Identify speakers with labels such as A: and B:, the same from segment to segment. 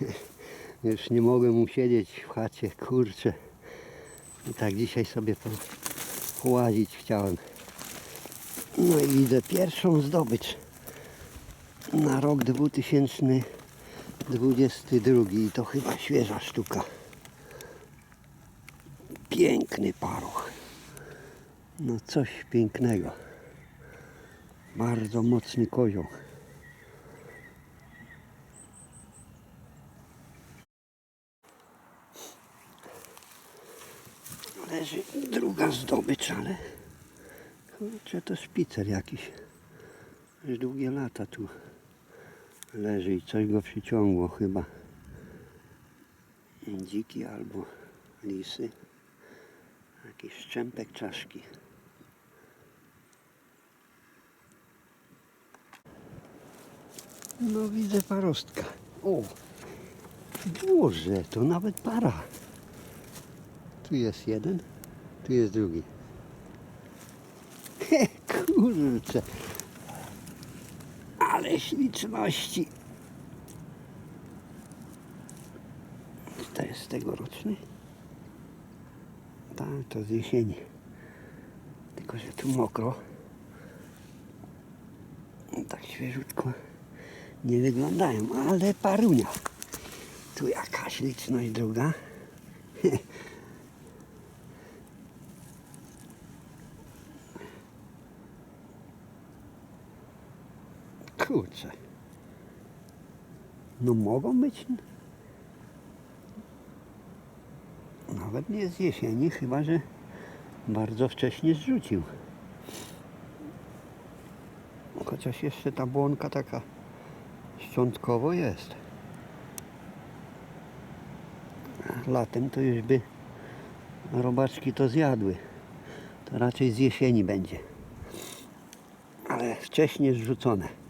A: Już nie mogłem usiedzieć w chacie, kurczę. I tak dzisiaj sobie po, połazić chciałem. No i idę pierwszą zdobycz na rok 2022 i to chyba świeża sztuka. Piękny paruch. No coś pięknego. Bardzo mocny kozioł. Druga zdobycz, ale kurczę to szpicer jakiś. Już długie lata tu leży i coś go przyciągło chyba. Dziki albo lisy. Jakiś szczępek czaszki. No widzę parostka. O! Boże, to nawet para. Tu jest jeden, tu jest drugi. Kurczę. Ale śliczności. To jest tegoroczny? Tak, to z jesieni. Tylko, że tu mokro. Tak świeżutko nie wyglądają, ale parunia. Tu jakaś liczność druga. Kurczę. No mogą być. Nawet nie z jesieni, chyba że bardzo wcześnie zrzucił. Chociaż jeszcze ta błonka taka szczątkowo jest. Latem to już by robaczki to zjadły. To raczej z jesieni będzie. Ale wcześniej zrzucone.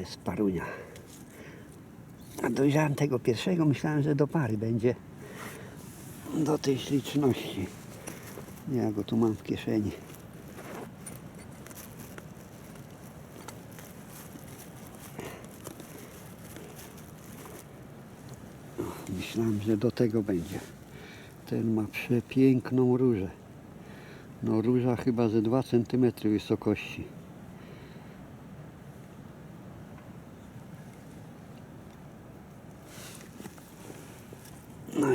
A: Jest parunia. A dojrzałem tego pierwszego, myślałem, że do pary będzie. Do tej śliczności. Ja go tu mam w kieszeni. Myślałem, że do tego będzie. Ten ma przepiękną różę. No róża chyba ze 2 cm wysokości.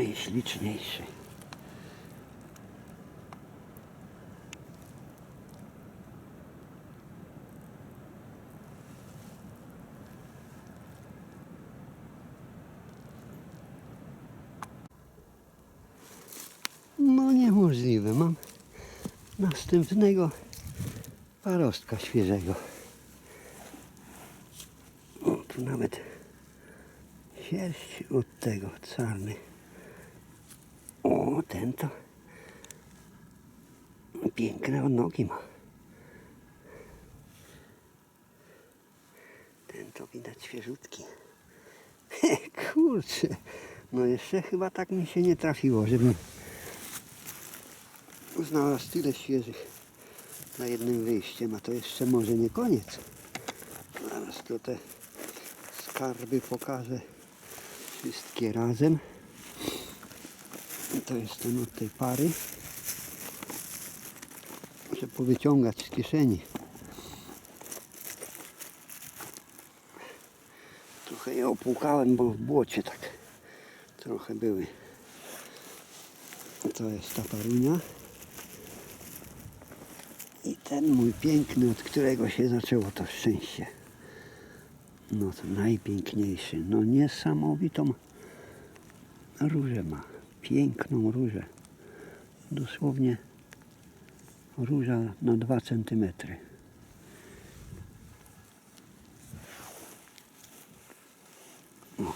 A: Najśliczniejszy. No niemożliwe. Mam następnego parostka świeżego. O, tu nawet sierść od tego czarny. Ten to piękne nogi ma. Ten to widać świeżutki. Kurczę, no jeszcze chyba tak mi się nie trafiło, żebym znalazł tyle świeżych na jednym wyjściem, a to jeszcze może nie koniec. Zaraz to te skarby pokażę wszystkie razem. To jest ten od tej pary. Muszę powyciągać z kieszeni. Trochę je opłukałem, bo w błocie tak trochę były. To jest ta parunia. I ten mój piękny, od którego się zaczęło to szczęście. No to najpiękniejszy. No niesamowitą różę ma. Piękną różę. Dosłownie róża na 2 centymetry. O,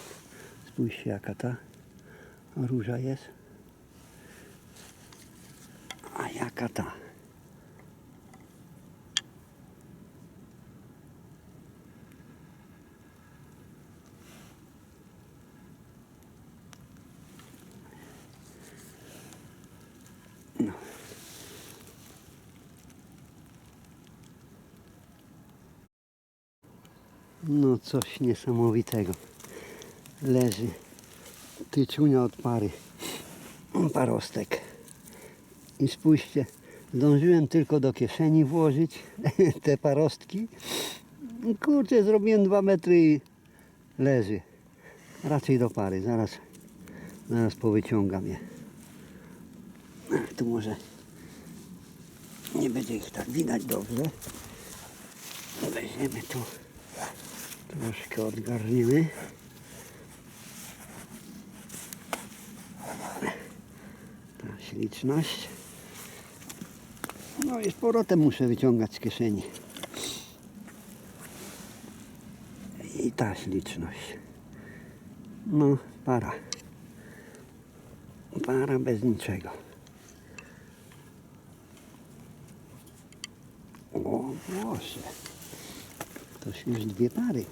A: spójrzcie jaka ta róża jest. A jaka ta? No coś niesamowitego. Leży tyczunia od pary. Parostek. I spójrzcie, zdążyłem tylko do kieszeni włożyć te parostki. Kurczę, zrobiłem dwa metry i leży. Raczej do pary. Zaraz, zaraz powyciągam je. Tu może nie będzie ich tak widać dobrze. Weźmiemy tu troszkę odgarniemy. Ta śliczność. No i z powrotem muszę wyciągać z kieszeni. I ta śliczność. No, para. Para bez niczego. O Boże. To już dwie pary.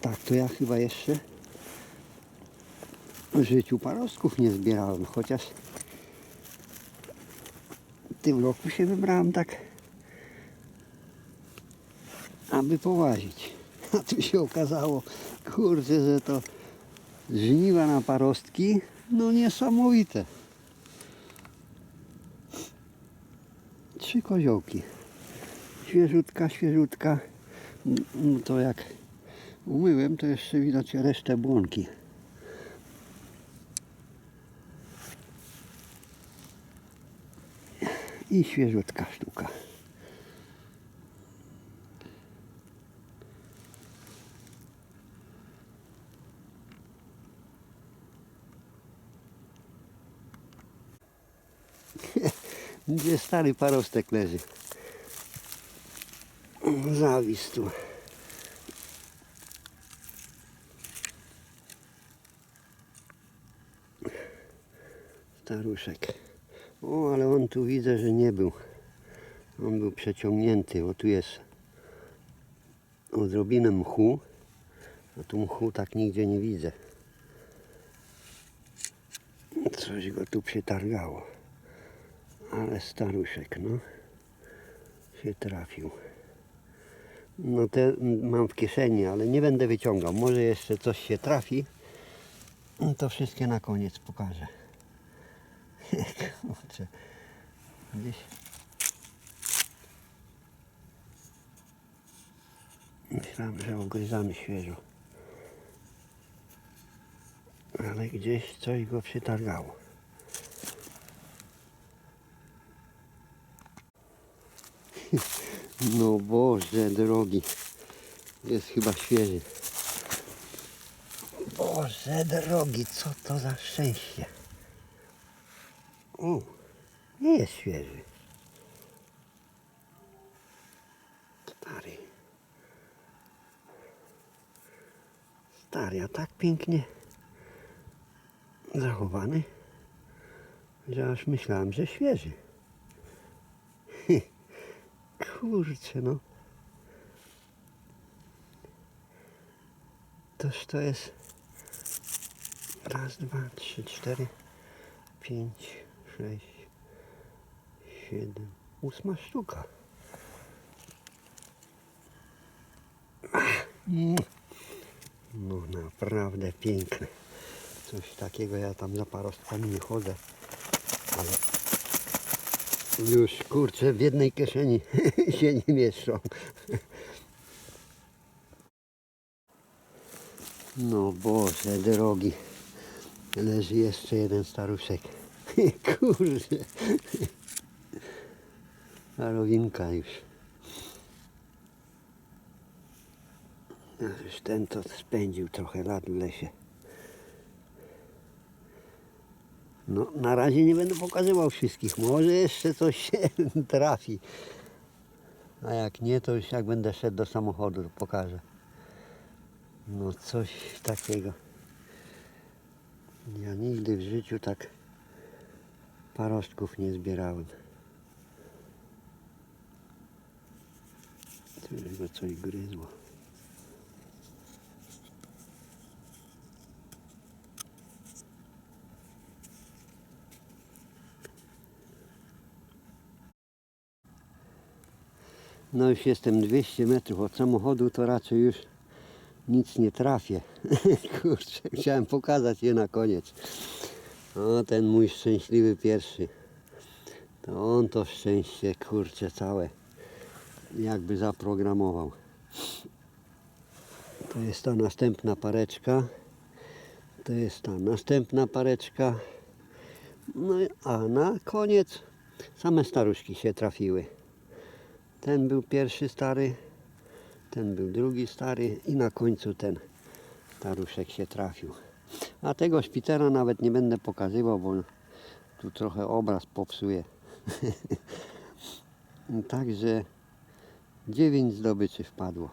A: Tak, to ja chyba jeszcze w życiu parostków nie zbierałem, chociaż w tym roku się wybrałem tak, aby połazić. A tu się okazało, kurczę, że to żniwa na parostki, no niesamowite. Trzy koziołki. Świeżutka, świeżutka. No to jak umyłem, to jeszcze widać resztę błonki. I świeżutka sztuka. Gdzie stary parostek leży. Zawis tu. Staruszek. O, ale on tu widzę, że nie był. On był przeciągnięty, bo tu jest odrobinę mchu, a tu mchu tak nigdzie nie widzę. Coś go tu przetargało. Ale staruszek, no. Się trafił. No te mam w kieszeni, ale nie będę wyciągał. Może jeszcze coś się trafi. To wszystkie na koniec pokażę. Kurczę. Gdzieś. Myślałem, że ogryzamy świeżo. Ale gdzieś coś go przytargało. No Boże drogi. Jest chyba świeży. Boże drogi, co to za szczęście. O, nie jest świeży. Stary. Stary, a tak pięknie zachowany, że aż myślałem, że świeży. Kurczę, no. Toż to jest raz, dwa, trzy, cztery, pięć, sześć, siedem, ósma sztuka. No naprawdę piękne. Coś takiego ja tam za parostkami nie chodzę, ale już kurczę w jednej kieszeni się nie mieszczą. No Boże drogi. Leży jeszcze jeden staruszek. Kurczę. Parowinka już. Już ten to spędził trochę lat w lesie. No, na razie nie będę pokazywał wszystkich. Może jeszcze coś się trafi. A jak nie, to już jak będę szedł do samochodu, to pokażę. No coś takiego. Ja nigdy w życiu tak parostków nie zbierałem. Go coś gryzło. No już jestem 200 metrów od samochodu, to raczej już nic nie trafię. Kurczę, chciałem pokazać je na koniec. O, ten mój szczęśliwy pierwszy. To on to szczęście, kurczę, całe jakby zaprogramował. To jest ta następna pareczka. To jest ta następna pareczka. No a na koniec same staruszki się trafiły. Ten był pierwszy stary, ten był drugi stary i na końcu ten staruszek się trafił. A tego szpitera nawet nie będę pokazywał, bo tu trochę obraz popsuje. Także dziewięć zdobyczy wpadło.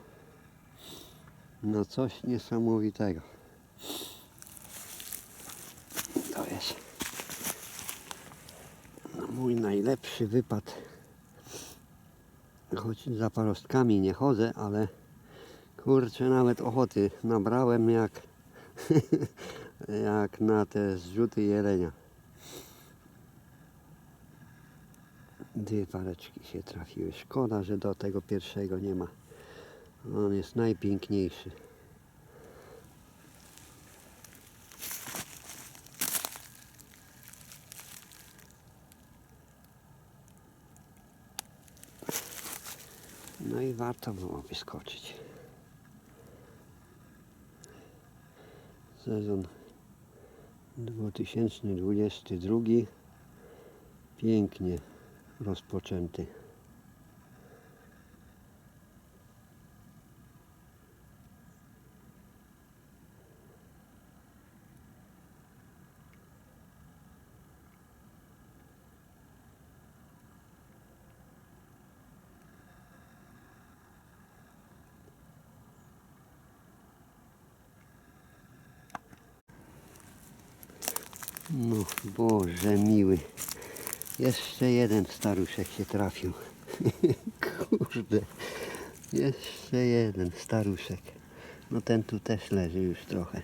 A: No coś niesamowitego. To jest mój najlepszy wypad. Choć za parostkami nie chodzę, ale kurczę nawet ochoty nabrałem jak jak na te zrzuty jelenia. Dwie pareczki się trafiły. Szkoda, że do tego pierwszego nie ma. On jest najpiękniejszy. No i warto było wyskoczyć. Sezon 2022 pięknie rozpoczęty. No Boże miły. Jeszcze jeden staruszek się trafił. Kurde. Jeszcze jeden staruszek. No ten tu też leży już trochę.